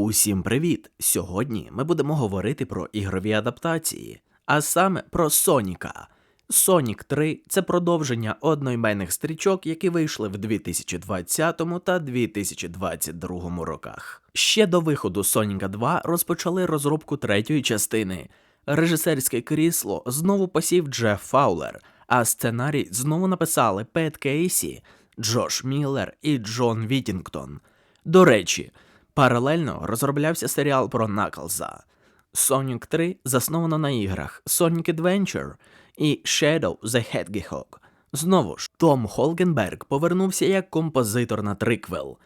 Усім привіт! Сьогодні ми будемо говорити про ігрові адаптації, а саме про Соніка. Sonic 3 це продовження одноіменних стрічок, які вийшли в 2020 та 2022 роках. Ще до виходу Соніка 2 розпочали розробку третьої частини. Режисерське крісло знову посів Джеф Фаулер, а сценарій знову написали Пет Кейсі, Джош Міллер і Джон Вітінгтон. До речі, паралельно розроблявся серіал про Наклза. Sonic 3 засновано на іграх Sonic Adventure і Shadow the Hedgehog. Знову ж, Том Холгенберг повернувся як композитор на триквел.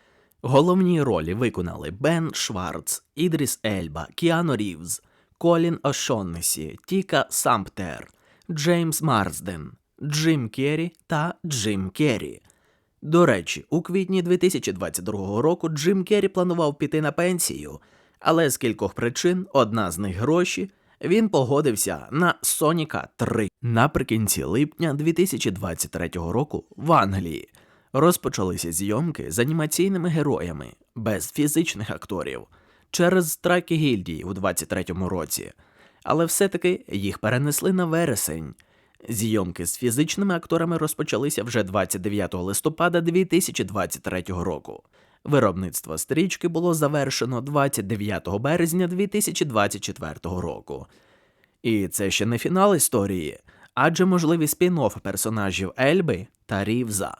Головні ролі виконали Бен Шварц, Ідріс Ельба, Кіану Рівз, Колін Ошоннесі, Тіка Самптер, Джеймс Марсден, Джим Керрі та Джим Керрі. До речі, у квітні 2022 року Джим Керрі планував піти на пенсію, але з кількох причин, одна з них гроші, він погодився на Соніка 3. Наприкінці липня 2023 року в Англії розпочалися зйомки з анімаційними героями без фізичних акторів через страйки гільдії у 2023 році, але все-таки їх перенесли на вересень. Зйомки з фізичними акторами розпочалися вже 29 листопада 2023 року. Виробництво стрічки було завершено 29 березня 2024 року. І це ще не фінал історії, адже можливі спін-офф персонажів Ельби та Рівза.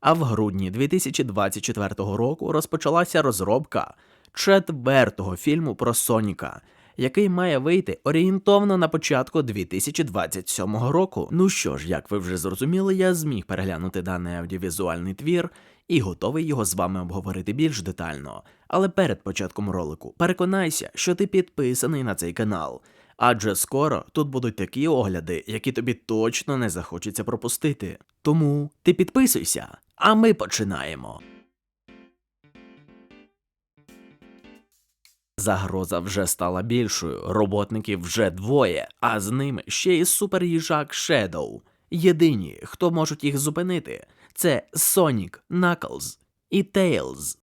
А в грудні 2024 року розпочалася розробка четвертого фільму про Соніка, який має вийти орієнтовно на початку 2027 року. Ну що ж, як ви вже зрозуміли, я зміг переглянути даний аудіовізуальний твір і готовий його з вами обговорити більш детально. Але перед початком ролику переконайся, що ти підписаний на цей канал. Адже скоро тут будуть такі огляди, які тобі точно не захочеться пропустити. Тому ти підписуйся, а ми починаємо. Загроза вже стала більшою, роботників вже двоє, а з ними ще й суперїжак Shadow. Єдині, хто можуть їх зупинити, це Sonic, Knuckles і Tails.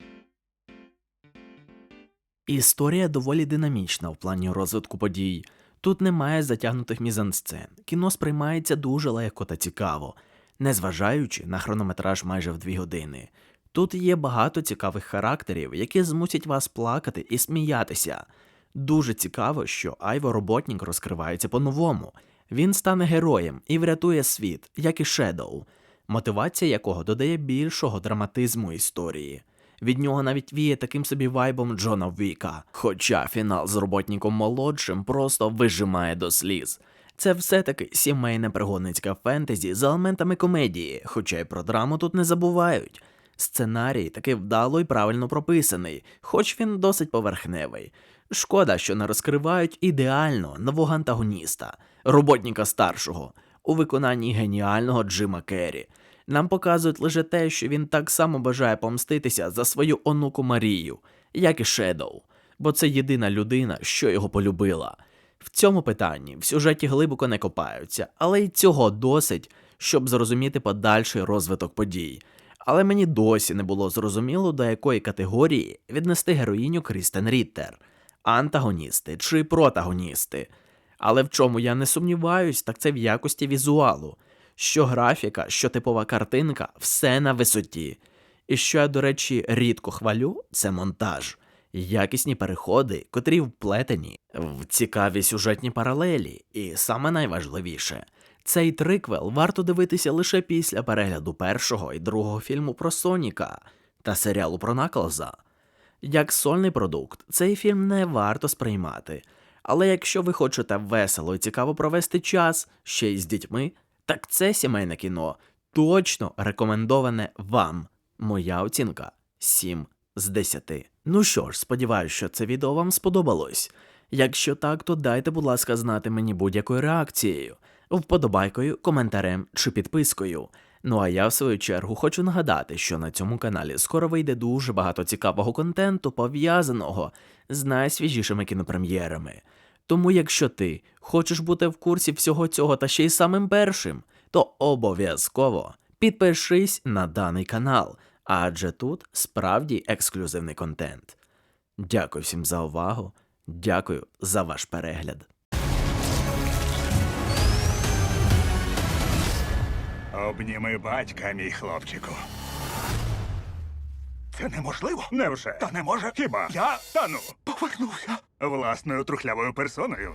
Історія доволі динамічна в плані розвитку подій. Тут немає затягнутих мізансцен. Кіно сприймається дуже легко та цікаво, незважаючи на хронометраж майже в дві години. Тут є багато цікавих характерів, які змусять вас плакати і сміятися. Дуже цікаво, що Айво Роботнік розкривається по-новому. Він стане героєм і врятує світ, як і Шедоу, мотивація якого додає більшого драматизму історії. Від нього навіть віє таким собі вайбом Джона Віка, хоча фінал з роботником молодшим просто вижимає до сліз. Це все-таки сімейне пригодницька фентезі з елементами комедії, хоча й про драму тут не забувають. Сценарій таки вдало і правильно прописаний, хоч він досить поверхневий. Шкода, що не розкривають ідеально нового антагоніста, роботника старшого, у виконанні геніального Джима Керрі. Нам показують лише те, що він так само бажає помститися за свою онуку Марію, як і Шедоу, бо це єдина людина, що його полюбила. В цьому питанні в сюжеті глибоко не копаються, але й цього досить, щоб зрозуміти подальший розвиток подій. Але мені досі не було зрозуміло, до якої категорії віднести героїню Крістен Ріттер антагоністи чи протагоністи. Але в чому я не сумніваюсь, так це в якості візуалу, що графіка, що типова картинка, все на висоті. І що я, до речі, рідко хвалю, це монтаж, якісні переходи, котрі вплетені в цікаві сюжетні паралелі, і саме найважливіше. Цей триквел варто дивитися лише після перегляду першого і другого фільму про Соніка та серіалу про Наклза. Як сольний продукт, цей фільм не варто сприймати, але якщо ви хочете весело і цікаво провести час ще й з дітьми, так це сімейне кіно точно рекомендоване вам. Моя оцінка 7 з 10. Ну що ж, сподіваюся, що це відео вам сподобалось. Якщо так, то дайте, будь ласка, знати мені будь-якою реакцією вподобайкою, коментарем чи підпискою. Ну а я, в свою чергу, хочу нагадати, що на цьому каналі скоро вийде дуже багато цікавого контенту, пов'язаного з найсвіжішими кінопрем'єрами. Тому, якщо ти хочеш бути в курсі всього цього та ще й самим першим, то обов'язково підпишись на даний канал, адже тут справді ексклюзивний контент. Дякую всім за увагу. Дякую за ваш перегляд. Обніми батька, мій хлопчику. Це неможливо. Невже? Та не може. Хіба? Я та ну. Повернувся. Власною трухлявою персоною.